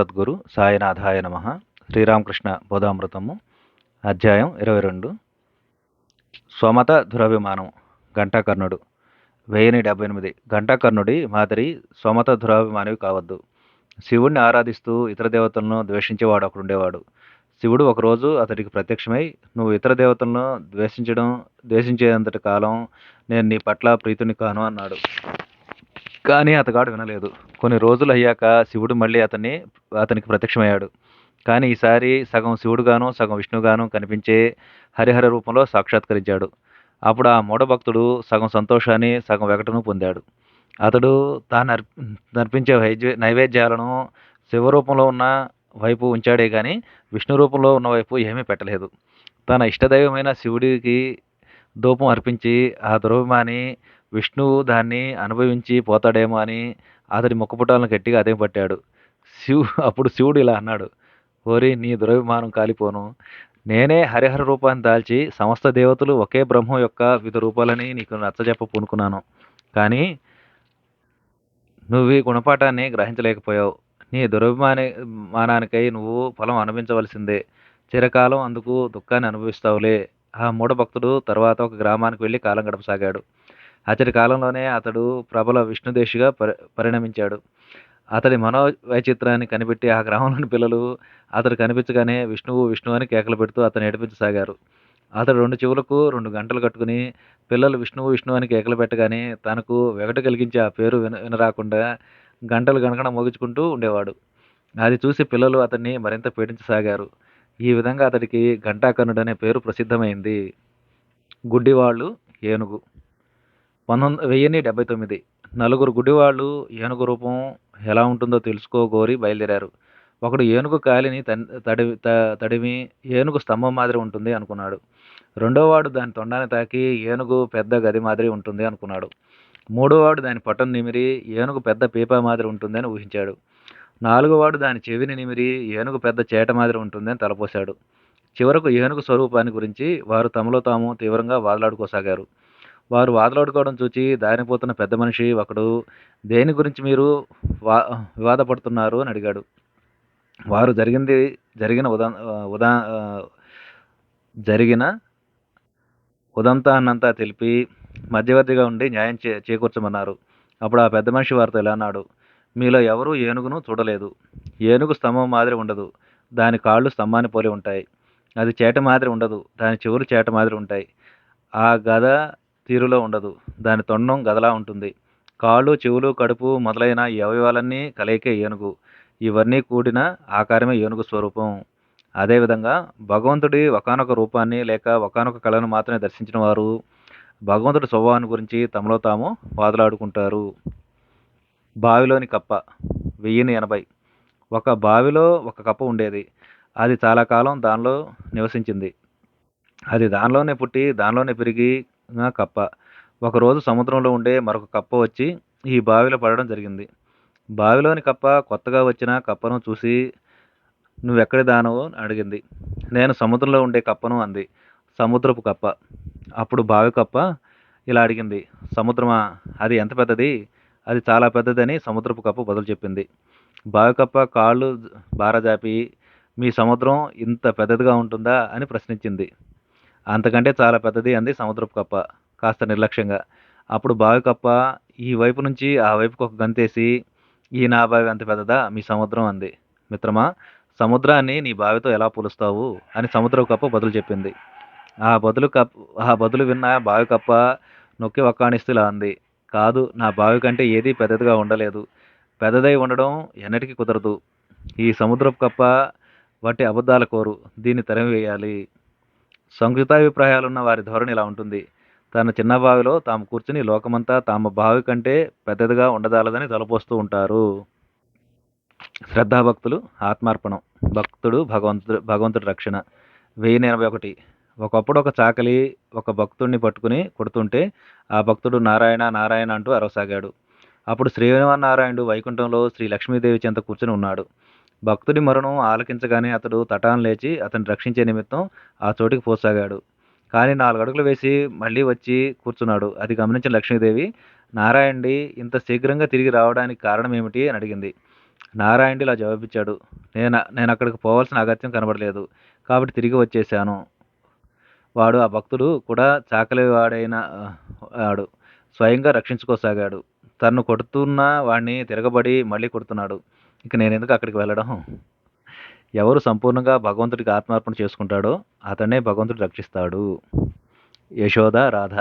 సద్గురు సాయనాథాయ నమ. శ్రీరామకృష్ణ బోధామృతము అధ్యాయం ఇరవై రెండు. స్వమత దురభిమానం ఘంటాకర్ణుడు. వెయ్యిని డెబ్బై ఎనిమిది. ఘంటాకర్ణుడి మాదిరి స్వమత దురాభిమానివి కావద్దు. శివుణ్ణి ఆరాధిస్తూ ఇతర దేవతలను ద్వేషించేవాడు ఒకడుండేవాడు. శివుడు ఒకరోజు అతడికి ప్రత్యక్షమై నువ్వు ఇతర దేవతలను ద్వేషించడం ద్వేషించేంతటి కాలం నేను నీ పట్ల ప్రీతుని కాను అన్నాడు. కానీ అతగాడు వినలేదు. కొన్ని రోజులు అయ్యాక శివుడు మళ్ళీ అతన్ని అతనికి ప్రత్యక్షమయ్యాడు. కానీ ఈసారి సగం శివుడుగాను సగం విష్ణుగాను కనిపించే హరిహర రూపంలో సాక్షాత్కరించాడు. అప్పుడు ఆ మూఢభక్తుడు సగం సంతోషాన్ని సగం వెగటను పొందాడు. అతడు తాను నర్పించే వైద్య నైవేద్యాలను శివరూపంలో ఉన్న వైపు ఉంచాడే కానీ విష్ణు రూపంలో ఉన్న వైపు ఏమీ పెట్టలేదు. తన ఇష్టదైవమైన శివుడికి ధూపం అర్పించి ఆ దురభిమాని విష్ణువు దాన్ని అనుభవించి పోతాడేమో అని అతడి ముక్కుపుటాలను గట్టిగా అదే పట్టాడు శివు అప్పుడు శివుడు ఇలా అన్నాడు ఓరి నీ దురభిమానం కాలిపోను. నేనే హరిహర రూపాన్ని దాల్చి సమస్త దేవతలు ఒకే బ్రహ్మం యొక్క వివిధ రూపాలని నీకు నచ్చజెప్ప పూనుకున్నాను. కానీ నువ్వు ఈ గుణపాఠాన్ని గ్రహించలేకపోయావు. నీ దురభిమాని మానానికై నువ్వు ఫలం అనుభవించవలసిందే. చిరకాలం అందుకు దుఃఖాన్ని అనుభవిస్తావులే. ఆ మూఢభక్తుడు తర్వాత ఒక గ్రామానికి వెళ్ళి కాలం గడపసాగాడు. అతడి కాలంలోనే అతడు ప్రబల విష్ణుదేశిగా పరి పరిణమించాడు. అతడి మనో వైచిత్రాన్ని కనిపెట్టి ఆ గ్రామంలోని పిల్లలు అతడు కనిపించగానే విష్ణువు విష్ణువు అని కేకలు పెడుతూ అతను ఏడిపించసాగారు. అతడు రెండు చెవులకు రెండు గంటలు కట్టుకుని పిల్లలు విష్ణువు విష్ణువు అని కేకలు పెట్టగానే తనకు వెగట కలిగించే ఆ పేరు విన వినరాకుండా గంటలు గణగణ మోగించుకుంటూ ఉండేవాడు. అది చూసి పిల్లలు అతన్ని మరింత పీడించసాగారు. ఈ విధంగా అతడికి ఘంటాకర్ణుడు అనే పేరు ప్రసిద్ధమైంది. గుడ్డివాళ్ళు ఏనుగు. పంతొమ్మిది వెయ్యిన్ని డెబ్బై తొమ్మిది. నలుగురు గుడివాళ్ళు ఏనుగు రూపం ఎలా ఉంటుందో తెలుసుకోగోరి బయలుదేరారు. ఒకడు ఏనుగు కాలిని తన్ తడివి త- ఏనుగు స్తంభం మాదిరి ఉంటుంది అనుకున్నాడు. రెండోవాడు దాని తొండాన్ని తాకి ఏనుగు పెద్ద గది మాదిరి ఉంటుంది అనుకున్నాడు. మూడోవాడు దాని పట్టను నిమిరి ఏనుగు పెద్ద పీపా మాదిరి ఉంటుందని ఊహించాడు. నాలుగోవాడు దాని చెవిని నిమిరి ఏనుగు పెద్ద చేట మాదిరి ఉంటుందని తలపోశాడు. చివరకు ఏనుగు స్వరూపాన్ని గురించి వారు తమలో తాము తీవ్రంగా వాదలాడుకోసాగారు. వారు వాదలాడుకోవడం చూచి దారిపోతున్న పెద్ద మనిషి ఒకడు దేని గురించి మీరు వా వివాదపడుతున్నారు? అని అడిగాడు. వారు జరిగింది జరిగిన ఉదా ఉదా జరిగిన ఉదంతాన్నంతా తెలిపి మధ్యవర్తిగా ఉండి న్యాయం చే చేకూర్చమన్నారు. అప్పుడు ఆ పెద్ద మనిషి వారితో ఇలా అన్నాడు మీలో ఎవరూ ఏనుగును చూడలేదు. ఏనుగు స్తంభం మాదిరి ఉండదు. దాని కాళ్ళు స్తంభాన్ని పోలి ఉంటాయి. అది చేట మాదిరి ఉండదు. దాని చెవులు చేట మాదిరి ఉంటాయి. ఆ గద తీరులో ఉండదు. దాని తొండం గదలా ఉంటుంది. కాళ్ళు చెవులు కడుపు మొదలైన ఈ అవయవాలన్నీ కలయికే ఏనుగు. ఇవన్నీ కూడిన ఆకారమే ఏనుగు స్వరూపం. అదేవిధంగా భగవంతుడి ఒకానొక రూపాన్ని లేక ఒకానొక కళను మాత్రమే దర్శించిన వారు భగవంతుడి స్వభావాన్ని గురించి తమలో తాము వాదులాడుకుంటారు. బావిలోని కప్ప వెయ్యిని ఎనభై. ఒక బావిలో ఒక కప్ప ఉండేది. అది చాలా కాలం దానిలో నివసించింది. అది దానిలోనే పుట్టి దానిలోనే పెరిగి నా కప్ప. ఒకరోజు సముద్రంలో ఉండే మరొక కప్ప వచ్చి ఈ బావిలో పడడం జరిగింది. బావిలోని కప్ప కొత్తగా వచ్చిన కప్పను చూసి నువ్వెక్కడి దానవు? అని అడిగింది. నేను సముద్రంలో ఉండే కప్పను అంది. సముద్రపు కప్ప. అప్పుడు బావి కప్ప? ఇలా అడిగింది. సముద్రమా? అది ఎంత పెద్దది? అది చాలా పెద్దదని సముద్రపు కప్ప బదులు చెప్పింది. బావి కప్ప కాళ్ళు బారజాపి మీ సముద్రం ఇంత పెద్దదిగా ఉంటుందా? అని ప్రశ్నించింది. అంతకంటే చాలా పెద్దది అంది సముద్రపు కప్ప కాస్త నిర్లక్ష్యంగా. అప్పుడు బావి కప్ప ఈ వైపు నుంచి ఆ వైపుకు ఒక గంతేసి ఈ నా బావి అంత పెద్దదా? మీ సముద్రం అంది. మిత్రమా సముద్రాన్ని నీ బావితో ఎలా పోలుస్తావు? అని సముద్రపు కప్ప బదులు చెప్పింది. ఆ బదులు కప్ ఆ బదులు విన్న బావి కప్ప నొక్కి ఒక్కాణిస్తులా అంది. కాదు నా బావి కంటే ఏదీ పెద్దదిగా ఉండలేదు. పెద్దదై ఉండడం ఎన్నటికీ కుదరదు. ఈ సముద్రపు కప్ప వాటి అబద్ధాల కోరు. దీన్ని తరిమివేయాలి. సంకుచితాభిప్రాయాలున్న వారి ధోరణి ఇలా ఉంటుంది. తన చిన్న బావిలో తాము కూర్చుని లోకమంతా తమ బావి కంటే పెద్దదిగా ఉండదాలదని తలపోస్తూ ఉంటారు. శ్రద్ధాభక్తులు ఆత్మార్పణం. భక్తుడు భగవంతుడు భగవంతుడి రక్షణ. వెయ్యి ఎనభై ఒకటి. ఒకప్పుడు ఒక చాకలి ఒక భక్తుడిని పట్టుకుని కొడుతుంటే ఆ భక్తుడు నారాయణ నారాయణ అంటూ అరవసాగాడు. అప్పుడు శ్రీనారాయణుడు వైకుంఠంలో శ్రీ లక్ష్మీదేవి చెంత కూర్చుని ఉన్నాడు. భక్తుడి మరణం ఆలకించగానే అతడు తటాన్ లేచి అతన్ని రక్షించే నిమిత్తం ఆ చోటికి పోసాగాడు. కానీ నాలుగు అడుగులు వేసి మళ్ళీ వచ్చి కూర్చున్నాడు. అది గమనించిన లక్ష్మీదేవి నారాయణుడి ఇంత శీఘ్రంగా తిరిగి రావడానికి కారణం ఏమిటి? అని అడిగింది. నారాయణుడు ఇలా జవాబిచ్చాడు. నేను నేను అక్కడికి పోవాల్సిన అగత్యం కనబడలేదు. కాబట్టి తిరిగి వచ్చేసాను వాడు ఆ భక్తుడు కూడా చాకలి వాడైన వాడు స్వయంగా రక్షించుకోసాగాడు. తను కొడుతున్న వాడిని తిరగబడి మళ్ళీ కొడుతున్నాడు. ఇక నేను ఎందుకు అక్కడికి వెళ్ళడం? ఎవరు సంపూర్ణంగా భగవంతుడికి ఆత్మార్పణ చేసుకుంటాడో అతనే భగవంతుడు రక్షిస్తాడు. యశోద రాధ.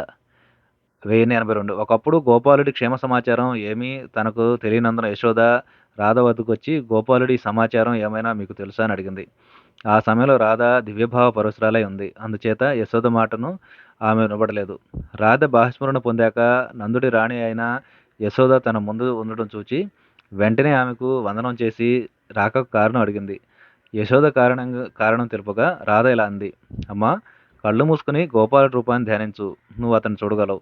వెయ్యి ఎనభై రెండు. ఒకప్పుడు గోపాలుడి క్షేమ సమాచారం ఏమీ తనకు తెలియనందున యశోద రాధ వద్దకు వచ్చి గోపాలుడి సమాచారం ఏమైనా మీకు తెలుసా? అని అడిగింది. ఆ సమయంలో రాధ దివ్యభావ పరశురాలై ఉంది. అందుచేత యశోద మాటను ఆమె వినబడలేదు. రాధ బాహస్మరణ పొందాక నందుడి రాణి అయిన యశోద తన ముందు ఉండడం చూచి వెంటనే ఆమెకు వందనం చేసి రాకకు కారణం అడిగింది. యశోద కారణంగా కారణం తెలుపగా రాధ ఇలా అంది. అమ్మా కళ్ళు మూసుకుని గోపాల రూపాన్ని ధ్యానించు. నువ్వు అతను చూడగలవు.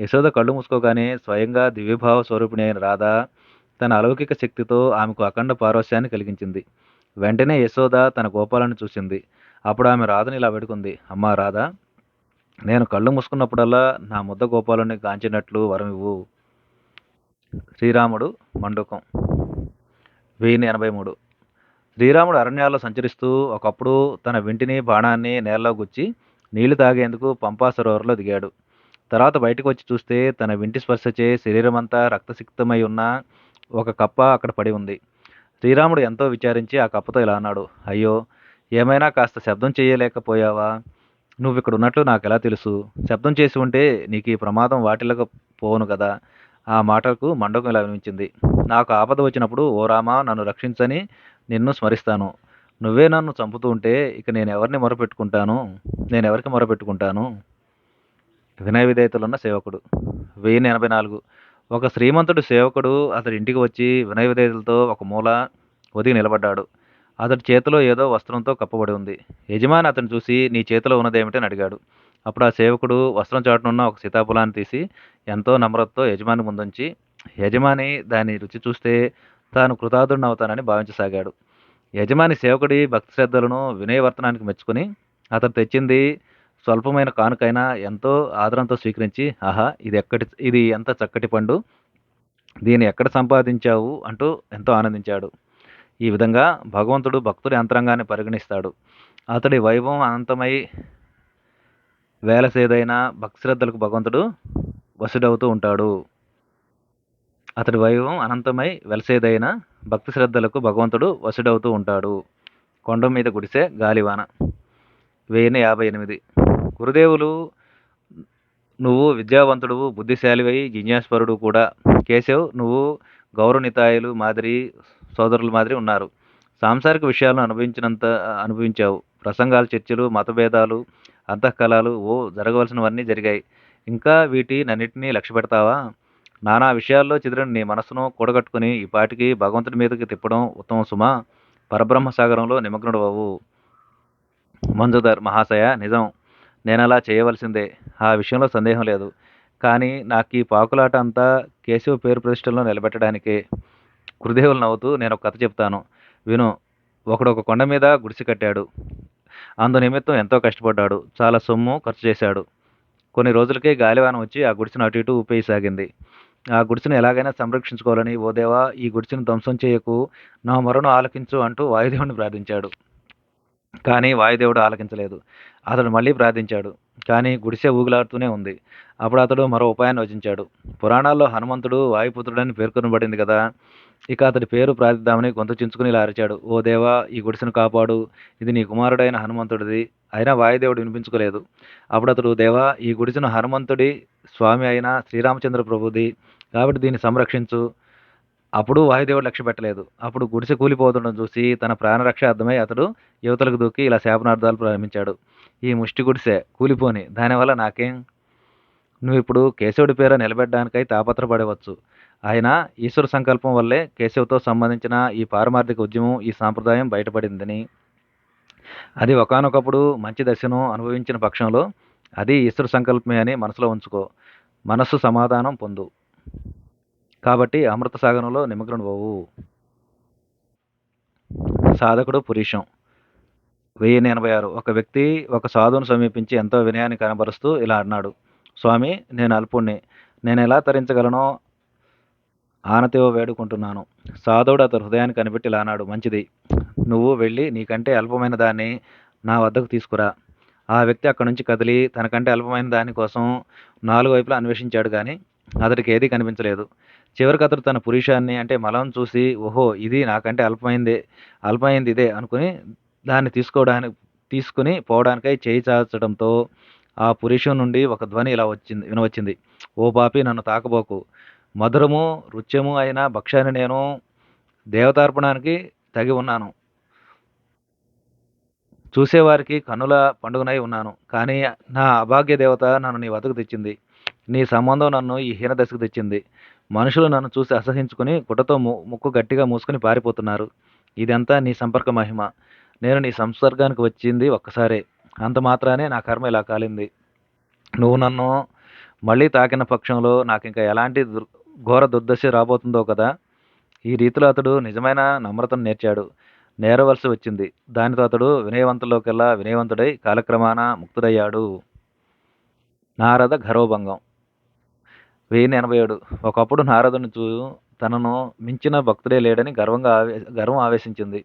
యశోద కళ్ళు మూసుకోగానే స్వయంగా దివ్యభావ స్వరూపిణి అయిన రాధ తన అలౌకిక శక్తితో ఆమెకు అఖండ పారవస్యాన్ని కలిగించింది. వెంటనే యశోద తన గోపాలను చూసింది. అప్పుడు ఆమె రాధని ఇలా పెడుకుంది అమ్మా రాధ నేను కళ్ళు మూసుకున్నప్పుడల్లా నా ముద్ద గోపాలని గాంచినట్లు వరం ఇవ్వు. శ్రీరాముడు మండుకం. వెయ్యి ఎనభై మూడు. శ్రీరాముడు అరణ్యాల్లో సంచరిస్తూ ఒకప్పుడు తన వింటిని బాణాన్ని నేలలో గుచ్చి నీళ్ళు తాగేందుకు పంపా సరోవర్లో దిగాడు. తర్వాత బయటకు వచ్చి చూస్తే తన వింటి స్పర్శచే శరీరమంతా రక్తసిక్తమై ఉన్న ఒక కప్ప అక్కడ పడి ఉంది. శ్రీరాముడు ఎంతో విచారించి ఆ కప్పతో ఇలా అన్నాడు అయ్యో ఏమైనా కాస్త శబ్దం చేయలేకపోయావా? నువ్వు ఇక్కడ ఉన్నట్లు నాకు ఎలా తెలుసు? శబ్దం చేసి ఉంటే నీకు ఈ ప్రమాదం వాటిలకు పోను కదా. ఆ మాటకు మండకం లభించింది నాకు ఆపద వచ్చినప్పుడు ఓ రామా నన్ను రక్షించని నిన్ను స్మరిస్తాను. నువ్వే నన్ను చంపుతూ ఉంటే ఇక నేను ఎవరిని మొరపెట్టుకుంటాను? నేను ఎవరికి మొరపెట్టుకుంటాను? వినయ విధేయతలున్న సేవకుడు. వెయ్యి ఎనభై నాలుగు. ఒక శ్రీమంతుడు సేవకుడు అతడి ఇంటికి వచ్చి వినయ విధేయతలతో ఒక మూల ఒదిగి నిలబడ్డాడు. అతడి చేతిలో ఏదో వస్త్రంతో కప్పబడి ఉంది. యజమాని అతను చూసి నీ చేతిలో ఉన్నదేమిటని అడిగాడు. అప్పుడు ఆ సేవకుడు వస్త్రం చాటునున్న ఒక సీతాఫలాన్ని తీసి ఎంతో నమ్రతతో యజమాని ముందుంచి యజమాని దాని రుచి చూస్తే తాను కృతార్థుడిని అవుతానని భావించసాగాడు. యజమాని సేవకుడి భక్తి శ్రద్ధలను వినయవర్తనానికి మెచ్చుకుని అతను తెచ్చింది స్వల్పమైన కానుకైనా ఎంతో ఆదరంతో స్వీకరించి ఆహా ఇది ఎక్కడి ఇది ఎంత చక్కటి పండు దీన్ని ఎక్కడ సంపాదించావు? అంటూ ఎంతో ఆనందించాడు. ఈ విధంగా భగవంతుడు భక్తుడి అంతరంగాన్ని పరిగణిస్తాడు. అతడి వైభవం అనంతమై వేలసేదైన భక్తి శ్రద్ధలకు భగవంతుడు వసుడవుతూ ఉంటాడు. అతడి వైభవం అనంతమై వెలసేదైన భక్తి శ్రద్ధలకు భగవంతుడు వసుడవుతూ ఉంటాడు. కొండ మీద గుడిసే గాలివాన. వెయ్యి యాభై ఎనిమిది. గురుదేవులు నువ్వు విద్యావంతుడువు బుద్ధిశాలివై జిజ్ఞాస్పరుడు కూడా. కేశవ్ నువ్వు గౌరవనితాయులు మాదిరి సోదరుల మాదిరి ఉన్నారు. సాంసారిక విషయాలను అనుభవించినంత అనుభవించావు. ప్రసంగాలు చర్చలు మతభేదాలు అంతఃకలాలు ఓ జరగవలసినవన్నీ జరిగాయి. ఇంకా వీటి నన్నిటినీ లక్ష్య పెడతావా? నానా విషయాల్లో చెదిరిన నీ మనసును కూడగట్టుకుని ఈ పాటికి భగవంతుడి మీదకి తిప్పడం ఉత్తమ సుమా. పరబ్రహ్మ సాగరంలో నిమగ్నుడు అవ్వు మంజుధర్ మహాశయ నిజం. నేను అలా చేయవలసిందే. ఆ విషయంలో సందేహం లేదు. కానీ నాకు ఈ పాకులాట అంతా కేశవ పేరు ప్రతిష్టలను నిలబెట్టడానికే. కృదేవులు నవ్వుతూ నేను ఒక కథ చెప్తాను. విను. ఒకడు ఒక కొండ మీద గుడిసి కట్టాడు. అందు నిమిత్తం ఎంతో కష్టపడ్డాడు. చాలా సొమ్ము ఖర్చు చేశాడు. కొన్ని రోజులకే గాలివానం వచ్చి ఆ గుడిసెను అటు ఇటు ఊపేయసాగింది ఆ గుడిసెను ఎలాగైనా సంరక్షించుకోవాలని ఓ దేవా ఈ గుడిసెను ధ్వంసం చేయకు. నా మొరను ఆలకించు అంటూ వాయుదేవుని ప్రార్థించాడు. కానీ వాయుదేవుడు ఆలకించలేదు. అతడు మళ్ళీ ప్రార్థించాడు. కానీ గుడిసె ఊగులాడుతూనే ఉంది. అప్పుడు అతడు మరో ఉపాయాన్ని వచించాడు పురాణాల్లో హనుమంతుడు వాయుపుత్రుడని పేర్కొనబడింది కదా. ఇక అతడి పేరు ప్రార్థిద్దామని గొంతు చించుకుని ఇలా అరిచాడు. ఓ దేవా ఈ గుడిసెను కాపాడు. ఇది నీ కుమారుడైన హనుమంతుడిది. అయినా వాయుదేవుడు వినిపించుకోలేదు. అప్పుడు అతడు దేవా ఈ గుడిసెను హనుమంతుడి స్వామి అయిన శ్రీరామచంద్ర ప్రభుది. కాబట్టి దీన్ని సంరక్షించు. అప్పుడు వాయుదేవుడు లక్ష్య పెట్టలేదు. అప్పుడు గుడిసె కూలిపోతుండడం చూసి తన ప్రాణరక్ష అర్థమై అతడు యువతలకు దూకి ఇలా శాపనార్థాలు ప్రారంభించాడు. ఈ ముష్టి గుడిసె కూలిపోని. దానివల్ల నాకేం? నువ్వు ఇప్పుడు కేశవుడి పేర నిలబెట్టడానికై తాపత్రపడవచ్చు. ఆయన ఈశ్వర సంకల్పం వల్లే కేశవ్తో సంబంధించిన ఈ పారమార్థిక ఉద్యమం ఈ సాంప్రదాయం బయటపడిందని. అది ఒకానొకప్పుడు మంచి దశను అనుభవించిన పక్షంలో అది ఈశ్వర సంకల్పమే అని మనసులో ఉంచుకో. మనస్సు సమాధానం పొందు. కాబట్టి అమృత సాగరంలో నిమగ్నమవు సాధకుడు పురీషం. వెయ్యి ఎనభై ఆరు. ఒక వ్యక్తి ఒక సాధువును సమీపించి ఎంతో వినయాన్ని కనబరుస్తూ ఇలా అన్నాడు. స్వామి నేను అల్పుణ్ణి. నేను ఎలా తరించగలనో ఆనతివ వేడుకుంటున్నాను. సాధువుడు అతని హృదయాన్ని కనిపెట్టి లానాడు. మంచిది. నువ్వు వెళ్ళి నీకంటే అల్పమైన దాన్ని నా వద్దకు తీసుకురా. ఆ వ్యక్తి అక్కడి నుంచి కదిలి తనకంటే అల్పమైన దాని కోసం నాలుగు వైపులా అన్వేషించాడు కానీ అతడికి ఏదీ కనిపించలేదు. చివరికి అతడు తన పురుషాన్ని అంటే మలం చూసి ఓహో ఇది నాకంటే అల్పమైందే అల్పమైంది ఇదే అనుకుని దాన్ని తీసుకోవడానికి తీసుకుని పోవడానికై చేయి చాచడంతో ఆ పురుషం నుండి ఒక ధ్వని ఇలా వచ్చింది వినవచ్చింది. ఓ పాపి నన్ను తాకబోకు. మధురము రుచ్యము అయిన భక్ష్యాన్ని నేను దేవతార్పణానికి తగి ఉన్నాను. చూసేవారికి కన్నుల పండుగనై ఉన్నాను. కానీ నా అభాగ్య దేవత నన్ను నీ వద్దకు తెచ్చింది. నీ సంబంధం నన్ను ఈ హీన దశకు తెచ్చింది. మనుషులు నన్ను చూసి అసహించుకుని గుడ్డతో ము ముక్కు గట్టిగా మూసుకుని పారిపోతున్నారు. ఇదంతా నీ సంపర్క మహిమ. నేను నీ సంసర్గానికి వచ్చింది ఒక్కసారే. అంత మాత్రానే నా కర్మ ఇలా కాలింది. నువ్వు నన్ను మళ్ళీ తాకిన పక్షంలో నాకు ఇంకా ఎలాంటి దుర్ ఘోర దుర్దశ రాబోతుందో కదా? ఈ రీతిలో అతడు నిజమైన నమ్రతను నేర్చాడు. నేరవలసి వచ్చింది. దానితో అతడు వినయవంతుల్లోకెల్లా వినయవంతుడై కాలక్రమాన ముక్తుడయ్యాడు. నారద గర్వభంగం. వెయ్యి ఎనభై ఏడు. ఒకప్పుడు నారదుని చూ తనను మించిన భక్తుడే లేడని గర్వంగా ఆవే గర్వం ఆవేశించింది.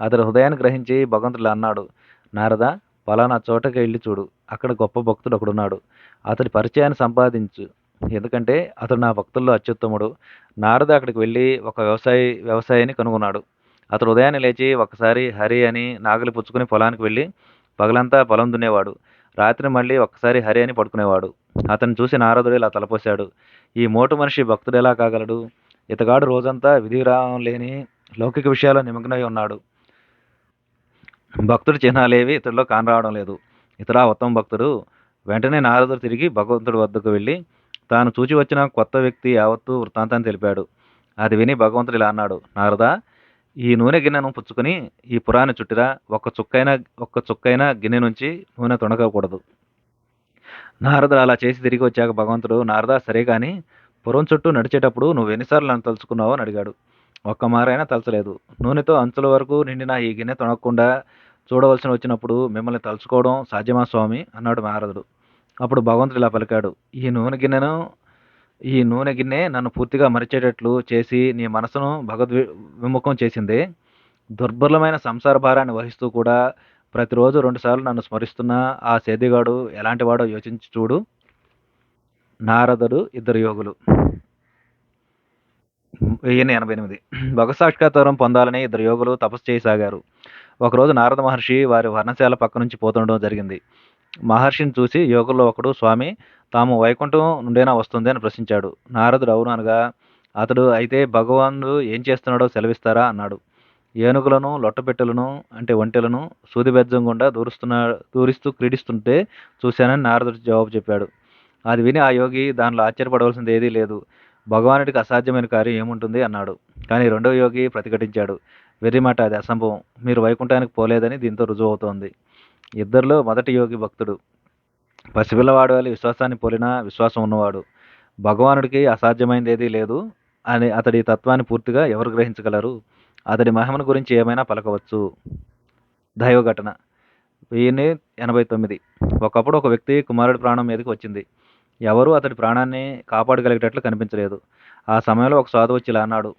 అతడు హృదయాన్ని గ్రహించి భగవంతుడు అన్నాడు. నారద పలానా చోటకి వెళ్ళి చూడు. అక్కడ గొప్ప భక్తుడు ఒకడున్నాడు. అతడి పరిచయాన్ని సంపాదించు. ఎందుకంటే అతడు నా భక్తుల్లో అత్యుత్తముడు. నారద అక్కడికి వెళ్ళి ఒక వ్యవసాయ వ్యవసాయాన్ని కనుగొన్నాడు. అతడు ఉదయాన్నే లేచి ఒకసారి హరి అని నాగలి పుచ్చుకుని పొలానికి వెళ్ళి పగలంతా పొలం దున్నేవాడు. రాత్రి మళ్ళీ ఒక్కసారి హరి అని పడుకునేవాడు. అతను చూసి నారదుడు ఇలా తలపోశాడు. ఈ మోటు మనిషి భక్తుడు ఎలా కాగలడు? ఇతగాడు రోజంతా విధి విరామం లేని లౌకిక విషయాల్లో నిమగ్నమై ఉన్నాడు. భక్తుడి చిహ్నాలేవి ఇతడిలో కానరావడం లేదు. ఇతడా ఉత్తమ భక్తుడు. వెంటనే నారదుడు తిరిగి భగవంతుడి వద్దకు వెళ్ళి తాను చూచి వచ్చిన కొత్త వ్యక్తి యావత్తు వృత్తాంతాన్ని తెలిపాడు. అది విని భగవంతుడు ఇలా అన్నాడు నారదా ఈ నూనె గిన్నెను పుచ్చుకొని ఈ పురాన్ని చుట్టిరా. ఒక్క చుక్కైన ఒక్క చుక్కైన గిన్నె నుంచి నూనె తొణకకూడదు నారదుడు అలా చేసి తిరిగి వచ్చాక భగవంతుడు నారదా సరే కానీ పురం చుట్టూ నడిచేటప్పుడు నువ్వు ఎన్నిసార్లు నన్ను తలుచుకున్నావో? అని అడిగాడు. ఒక్క మారైనా తలచలేదు. నూనెతో అంచుల వరకు నిండిన ఈ గిన్నె తొనకుండా చూడవలసిన వచ్చినప్పుడు మిమ్మల్ని తలుచుకోవడం సాధ్యమా స్వామి? అన్నాడు నారదుడు అప్పుడు భగవంతుడు ఇలా పలికాడు ఈ నూనె గిన్నెను ఈ నూనె గిన్నె నన్ను పూర్తిగా మరిచేటట్లు చేసి నీ మనసును భగవద్ విముఖం చేసింది. దుర్బలమైన సంసార భారాన్ని వహిస్తూ కూడా ప్రతిరోజు రెండుసార్లు నన్ను స్మరిస్తున్న ఆ సేదిగాడు ఎలాంటివాడో యోచించి చూడు. నారదుడు ఇద్దరు యోగులు. వెయ్యిన్ని ఎనభై ఎనిమిది. భగ సాక్షాత్కారం పొందాలని ఇద్దరు యోగులు తపస్సు చేయసాగారు ఒకరోజు నారద మహర్షి వారి వర్ణశాల పక్క నుంచి పోతుండడం జరిగింది. మహర్షిని చూసి యువకుల్లో ఒకడు స్వామి తాము వైకుంఠం నుండేనా వస్తుంది? అని ప్రశ్నించాడు. నారదుడు అవును అనగా అతడు అయితే భగవానుడు ఏం చేస్తున్నాడో సెలవిస్తారా? అన్నాడు. ఏనుగులను లొట్టపెట్టెలను అంటే ఒంటెలను సూదిబెజ్జం గుండా దూరుస్తున్నా దూరిస్తూ క్రీడిస్తుంటే చూశానని నారదుడు జవాబు చెప్పాడు. అది విని ఆ యోగి దానిలో ఆశ్చర్యపడవలసింది ఏదీ లేదు. భగవానుడికి అసాధ్యమైన కార్యం ఏముంటుంది? అన్నాడు. కానీ రెండవ యోగి ప్రతిఘటించాడు. వెర్రిమాట అది అసంభవం. మీరు వైకుంఠానికి పోలేదని దీంతో రుజువు అవుతోంది ఇద్దరిలో మొదటి యోగి భక్తుడు. పసిపిల్లవాడు వల్ల విశ్వాసాన్ని పోలిన విశ్వాసం ఉన్నవాడు. భగవానుడికి అసాధ్యమైనది ఏదీ లేదు అని అతడి తత్వాన్ని పూర్తిగా ఎవరు గ్రహించగలరు? అతడి మహిమను గురించి ఏమైనా పలకవచ్చు? దైవ ఘటన వెయ్యిన్ని ఎనభై తొమ్మిది. ఒకప్పుడు ఒక వ్యక్తి కుమారుడి ప్రాణం మీదకి వచ్చింది. ఎవరూ అతడి ప్రాణాన్ని కాపాడగలిగేటట్లు కనిపించలేదు. ఆ సమయంలో ఒక సాధువు వచ్చి ఇలా అన్నాడు.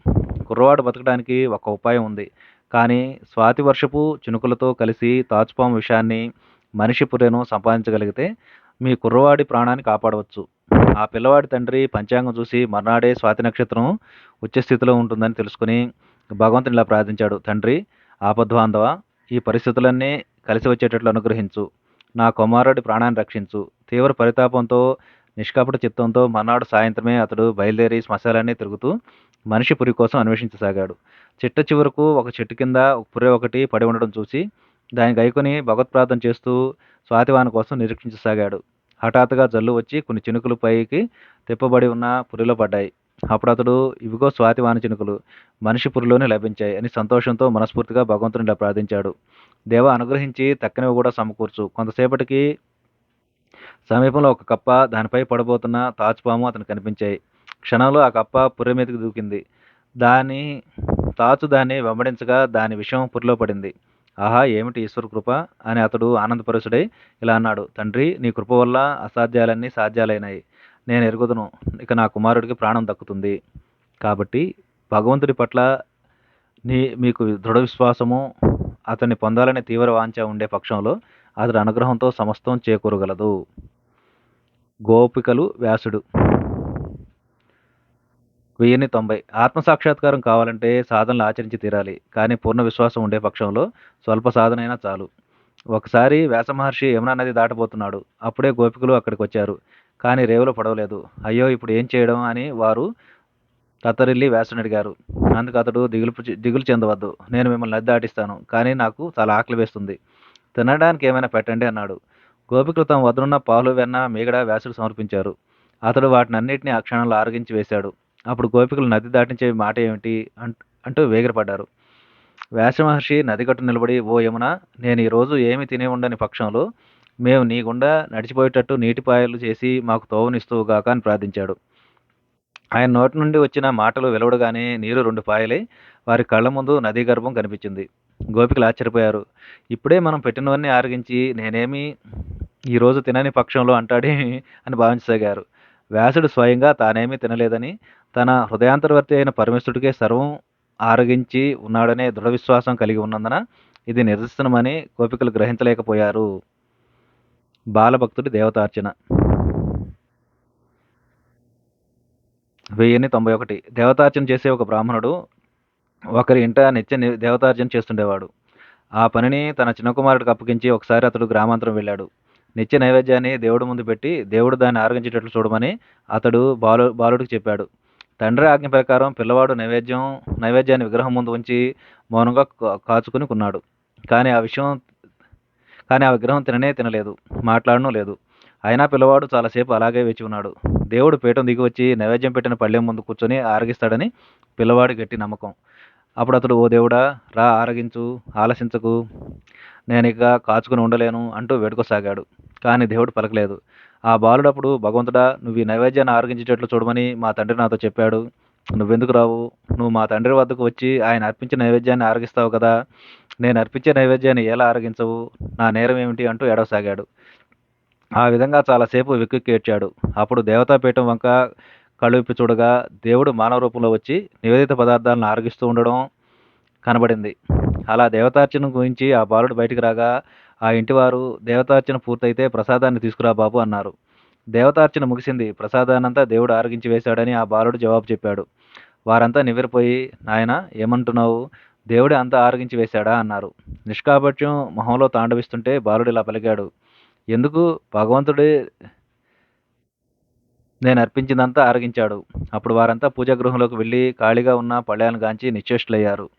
కుర్రవాడు బతకడానికి ఒక ఉపాయం ఉంది. కానీ స్వాతి వర్షపు చినుకులతో కలిసి తాచుపాము విషయాన్ని మనిషి పుర్రెను సంపాదించగలిగితే మీ కుర్రవాడి ప్రాణాన్ని కాపాడవచ్చు. ఆ పిల్లవాడి తండ్రి పంచాంగం చూసి మర్నాడే స్వాతి నక్షత్రం ఉచ్చస్థితిలో ఉంటుందని తెలుసుకుని భగవంతుని ఇలా ప్రార్థించాడు తండ్రి ఆపద్వాంధవ ఈ పరిస్థితులన్నీ కలిసి వచ్చేటట్లు అనుగ్రహించు. నా కుమారుడి ప్రాణాన్ని రక్షించు. తీవ్ర పరితాపంతో నిష్కాపట చిత్తంతో మర్నాడు సాయంత్రమే అతడు బయలుదేరి శ్మశాలాన్ని తిరుగుతూ మనిషి పురి కోసం అన్వేషించసాగాడు. చిట్ట చివరకు ఒక చెట్టు కింద ఒక పుర్రె ఒకటి పడి ఉండడం చూసి దాని గైకొని భగవత్ ప్రార్థన చేస్తూ స్వాతివాన కోసం నిరీక్షించసాగాడు. హఠాత్తుగా జల్లు వచ్చి కొన్ని చినుకులు పైకి తిప్పబడి ఉన్న పురిలో పడ్డాయి. అప్పుడు అతడు ఇవిగో స్వాతివాన చినుకులు మనిషి పురిలోనే లభించాయి అని సంతోషంతో మనస్ఫూర్తిగా భగవంతుని ప్రార్థించాడు. దేవ అనుగ్రహించి తక్కనివి కూడా సమకూర్చు. కొంతసేపటికి సమీపంలో ఒక కప్ప దానిపై పడబోతున్న తాచుపాము అతను కనిపించాయి. క్షణంలో ఆ కప్ప పుర్రె మీదకి దూకింది. దాని తాచు దాన్ని వెంబడించగా దాని విషయం పురిలో పడింది. ఆహా ఏమిటి ఈశ్వర కృప? అని అతడు ఆనందపరుషుడై ఇలా అన్నాడు. తండ్రి నీ కృప వల్ల అసాధ్యాలన్నీ సాధ్యాలైనాయి. నేను ఎరుగుదును. ఇక నా కుమారుడికి ప్రాణం దక్కుతుంది. కాబట్టి భగవంతుడి పట్ల నీ మీకు దృఢ విశ్వాసము అతన్ని పొందాలనే తీవ్ర వాంఛ ఉండే పక్షంలో అతడి అనుగ్రహంతో సమస్తం చేకూరగలదు. గోపికలు వ్యాసుడు. వెయ్యిన్ని తొంభై. ఆత్మసాక్షాత్కారం కావాలంటే సాధనలు ఆచరించి తీరాలి. కానీ పూర్ణ విశ్వాసం ఉండే పక్షంలో స్వల్ప సాధనైనా చాలు. ఒకసారి వ్యాస మహర్షి యమునా నది దాటబోతున్నాడు. అప్పుడే గోపికలు అక్కడికి వచ్చారు. కానీ రేవులో పడవలేదు. అయ్యో ఇప్పుడు ఏం చేయడం అని వారు తత్తరిల్లి వ్యాసుని అడిగారు. అందుకు అతడు దిగులు దిగులు చెందవద్దు. నేను మిమ్మల్ని నది దాటిస్తాను. కానీ నాకు చాలా ఆకలి వేస్తుంది. తినడానికి ఏమైనా పెట్టండి అన్నాడు. గోపికలు తమ వద్దనున్న పాలు వెన్న మీగడ వ్యాసుడు సమర్పించారు. అతడు వాటిని అన్నింటినీ ఆ క్షణంలో ఆరగించి వేశాడు. అప్పుడు గోపికలు నది దాటించే మాట ఏమిటి అంట అంటూ వేగిరపడ్డారు. వ్యాస మహర్షి నదిగట్టు నిలబడి ఓ యమున నేను ఈరోజు ఏమి తిని ఉండని పక్షంలో మేము నీ గుండా నడిచిపోయేటట్టు నీటిపాయలు చేసి మాకు తోవనిస్తూగాక అని ప్రార్థించాడు. ఆయన నోటి నుండి వచ్చిన మాటలు వెలువడగానే నీరు రెండు పాయలై వారి కళ్ళ ముందు నదీ గర్భం కనిపించింది. గోపికలు ఆశ్చర్యపోయారు. ఇప్పుడే మనం పెట్టినవన్నీ ఆరగించి నేనేమి ఈరోజు తినని పక్షంలో అంటాడే అని భావించసాగారు. వ్యాసుడు స్వయంగా తానేమీ తినలేదని తన హృదయాంతర్వర్తి అయిన పరమేశ్వరుడికే సర్వం ఆరగించి ఉన్నాడనే దృఢ విశ్వాసం కలిగి ఉన్నందున ఇది నిరసిస్తున్నమని గోపికలు గ్రహించలేకపోయారు. బాలభక్తుడి దేవతార్చన. వెయ్యిన్ని తొంభై ఒకటి. దేవతార్చన చేసే ఒక బ్రాహ్మణుడు ఒకరి ఇంట నిత్య దేవతార్చన చేస్తుండేవాడు. ఆ పనిని తన చిన్న కుమారుడికి అప్పగించి ఒకసారి అతడు గ్రామాంతరం వెళ్ళాడు. నిత్య నైవేద్యాన్ని దేవుడి ముందు పెట్టి దేవుడు దాన్ని ఆరగించేటట్లు చూడమని అతడు బాలు బాలుడికి చెప్పాడు. తండ్రి ఆజ్ఞ ప్రకారం పిల్లవాడు నైవేద్యం నైవేద్యాన్ని విగ్రహం ముందు ఉంచి మౌనంగా కా- కాచుకుని కొన్నాడు కానీ ఆ విషయం కానీ ఆ విగ్రహం తిననే తినలేదు మాట్లాడడం లేదు. అయినా పిల్లవాడు చాలాసేపు అలాగే వేచి ఉన్నాడు. దేవుడు పీఠం దిగి వచ్చి నైవేద్యం పెట్టిన పళ్ళెం ముందు కూర్చొని ఆరగిస్తాడని పిల్లవాడి గట్టి నమ్మకం. అప్పుడు అతడు ఓ దేవుడా రా ఆరగించు ఆలసించకు. నేను ఇక కాచుకుని ఉండలేను అంటూ వేడుకోసాగాడు. కానీ దేవుడు పలకలేదు. ఆ బాలుడు అప్పుడు భగవంతుడా నువ్వు ఈ నైవేద్యాన్ని ఆరగించేటట్లు చూడమని మా తండ్రి నాతో చెప్పాడు. నువ్వెందుకు రావు? నువ్వు మా తండ్రి వద్దకు వచ్చి ఆయన అర్పించిన నైవేద్యాన్ని ఆరగిస్తావు కదా. నేను అర్పించే నైవేద్యాన్ని ఎలా ఆరగించవు? నా నేరం ఏమిటి? అంటూ ఎడవసాగాడు ఆ విధంగా చాలాసేపు వెక్కి ఏడ్చాడు. అప్పుడు దేవతాపీఠం వంక కళ్ళుప్పి చూడగా దేవుడు మానవ రూపంలో వచ్చి నివేదిత పదార్థాలను ఆరగిస్తూ ఉండడం కనబడింది. అలా దేవతార్చన గురించి ఆ బాలుడు బయటికి రాగా ఆ ఇంటివారు దేవతార్చన పూర్తయితే ప్రసాదాన్ని తీసుకురా బాబు అన్నారు. దేవతార్చన ముగిసింది. ప్రసాదానంతా దేవుడు ఆరగించి వేశాడని ఆ బాలుడు జవాబు చెప్పాడు. వారంతా నివ్వెరపోయి నాయన ఏమంటున్నావు? దేవుడే అంతా ఆరగించి వేశాడా? అన్నారు. నిష్కాపట్యం మొహంలో తాండవిస్తుంటే బాలుడు ఇలా పలికాడు. ఎందుకు? భగవంతుడే నేను అర్పించిందంతా ఆరగించాడు. అప్పుడు వారంతా పూజా గృహంలోకి వెళ్ళి ఖాళీగా ఉన్న పళ్ళ్యాలను గాంచి నిశ్చేష్లయ్యారు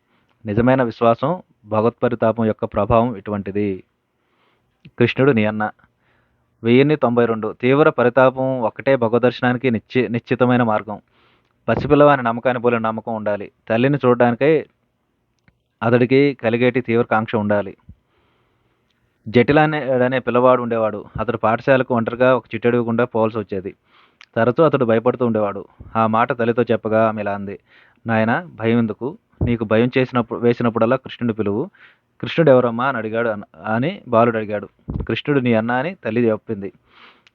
నిజమైన విశ్వాసం భగవత్పరితాపం యొక్క ప్రభావం ఇటువంటిది. కృష్ణుడు నీ అన్న. వెయ్యిన్ని తొంభై రెండు. తీవ్ర పరితాపం ఒక్కటే భగవదర్శనానికి నిశ్చి నిశ్చితమైన మార్గం. పసిపిల్లవాని నమ్మకాన్ని పోలే నమ్మకం ఉండాలి. తల్లిని చూడడానికై అతడికి కలిగేటి తీవ్ర కాంక్ష ఉండాలి. జటిల అనే అనే పిల్లవాడు ఉండేవాడు. అతడు పాఠశాలకు ఒంటరిగా ఒక చిట్టడుగు గుండా పోవాల్సి వచ్చేది. తరచూ అతడు భయపడుతూ ఉండేవాడు. ఆ మాట తల్లితో చెప్పగా ఆమె ఇలా అంది. నాయన భయం ఎందుకు నీకు భయం చేసినప్పుడు వేసినప్పుడల్లా కృష్ణుడి పిలువు. కృష్ణుడు ఎవరమ్మా అని అడిగాడు అని బాలుడు అడిగాడు. కృష్ణుడు నీ అన్న అని తల్లి చెప్పింది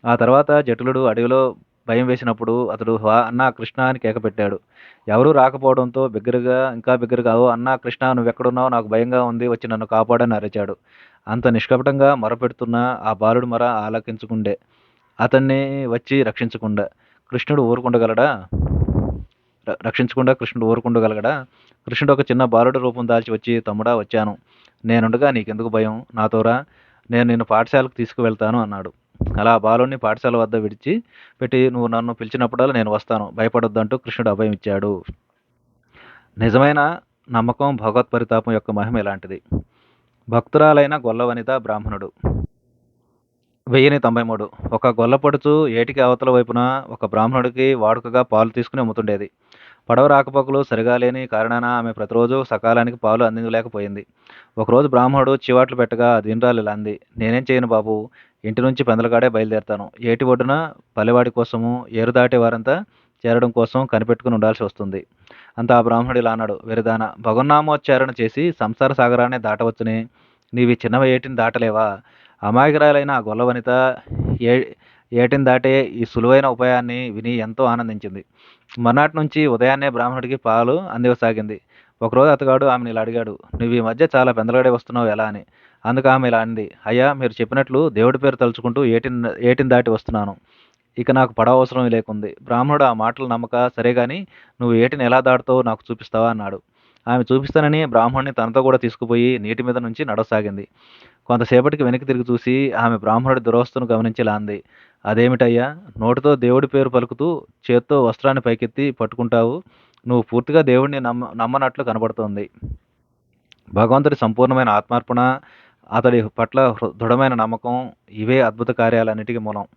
ఆ తర్వాత జటులుడు అడవిలో భయం వేసినప్పుడు అతడు "వా అన్నా కృష్ణ అని కేక పెట్టాడు. ఎవరూ రాకపోవడంతో బిగ్గరగా ఇంకా బిగ్గరగా ఓ అన్నా కృష్ణ నువ్వు ఎక్కడున్నావు నాకు భయంగా ఉంది వచ్చి నన్ను కాపాడని అరిచాడు. అంత నిష్కపటంగా మొరపెడుతున్న ఆ బాలుడు మొర ఆలకించుకుండే. అతన్ని వచ్చి రక్షించకుండా. కృష్ణుడు ఊరుకుండగలడా? రక్షించకుండా కృష్ణుడు ఊరుకుండగలగడా? కృష్ణుడు ఒక చిన్న బాలుడు రూపం దాల్చి వచ్చి తమ్ముడా వచ్చాను. నేనుండగా నీకెందుకు భయం? నాతోరా నేను నిన్ను పాఠశాలకు తీసుకువెళ్తాను అన్నాడు. అలా బాలుని బాలుడిని పాఠశాల వద్ద విడిచి పెట్టి నువ్వు నన్ను పిలిచినప్పుడల్లా నేను వస్తాను. భయపడొద్దంటూ కృష్ణుడు అభయం ఇచ్చాడు. నిజమైన నమ్మకం భగవత్ పరితాపం యొక్క మహిమ ఇలాంటిది. భక్తురాలైన గొల్లవనిత బ్రాహ్మణుడు. వెయ్యిని తొంభై మూడు. ఒక గొల్లపడుచు ఏటికి అవతల వైపున ఒక బ్రాహ్మణుడికి వాడుకగా పాలు తీసుకుని అమ్ముతుండేది. పడవ రాకపోకలు సరిగా లేని కారణాన ఆమె ప్రతిరోజు సకాలానికి పాలు అందించలేకపోయింది. ఒకరోజు బ్రాహ్మణుడు చివాట్లు పెట్టగా దీనరాలు ఇలా అంది నేనేం చేయను బాబు? ఇంటి నుంచి పెందలకాడే బయలుదేరుతాను. ఏటి ఒడ్డున పల్లెవాడి కోసము ఏరు దాటే వారంతా చేరడం కోసం కనిపెట్టుకుని ఉండాల్సి వస్తుంది. అంత ఆ బ్రాహ్మణుడు ఇలా అన్నాడు. విరదాన భగవన్నామోచ్చారణ చేసి సంసార సాగరాన్ని దాటవచ్చునే? నీవి చిన్న ఏటిని దాటలేవా? అమాయకురాలైన ఆ గొల్లవనిత ఏ ఏటిని దాటే ఈ సులువైన ఉపాయాన్ని విని ఎంతో ఆనందించింది. మర్నాటి నుంచి ఉదయాన్నే బ్రాహ్మణుడికి పాలు అందివసాగింది ఒకరోజు అతగాడు ఆమెను ఇలా అడిగాడు నువ్వు ఈ మధ్య చాలా పెందలగడే వస్తున్నావు ఎలా అని? అందుకు ఆమె ఇలా అంది అయ్యా మీరు చెప్పినట్లు దేవుడి పేరు తలుచుకుంటూ ఏటిని ఏటిని దాటి వస్తున్నాను. ఇక నాకు పడవ అవసరం లేకుంది. బ్రాహ్మణుడు ఆ మాటలు నమ్మక సరే కానీ నువ్వు ఏటిని ఎలా దాటుతావో నాకు చూపిస్తావా అన్నాడు. ఆమె చూపిస్తానని బ్రాహ్మణుని తనతో కూడా తీసుకుపోయి నీటి మీద నుంచి నడవసాగింది. కొంతసేపటికి వెనక్కి తిరిగి చూసి ఆమె బ్రాహ్మణుడి దురవస్థను గమనించి లాంది అంది అదేమిటయ్యా? నోటితో దేవుడి పేరు పలుకుతూ చేత్తో వస్త్రాన్ని పైకెత్తి పట్టుకుంటావు. నువ్వు పూర్తిగా దేవుడిని నమ్మ నమ్మనట్లు కనబడుతోంది. భగవంతుడి సంపూర్ణమైన ఆత్మార్పణ అతడి పట్ల దృఢమైన నమ్మకం ఇవే అద్భుత కార్యాలన్నిటికీ మూలం.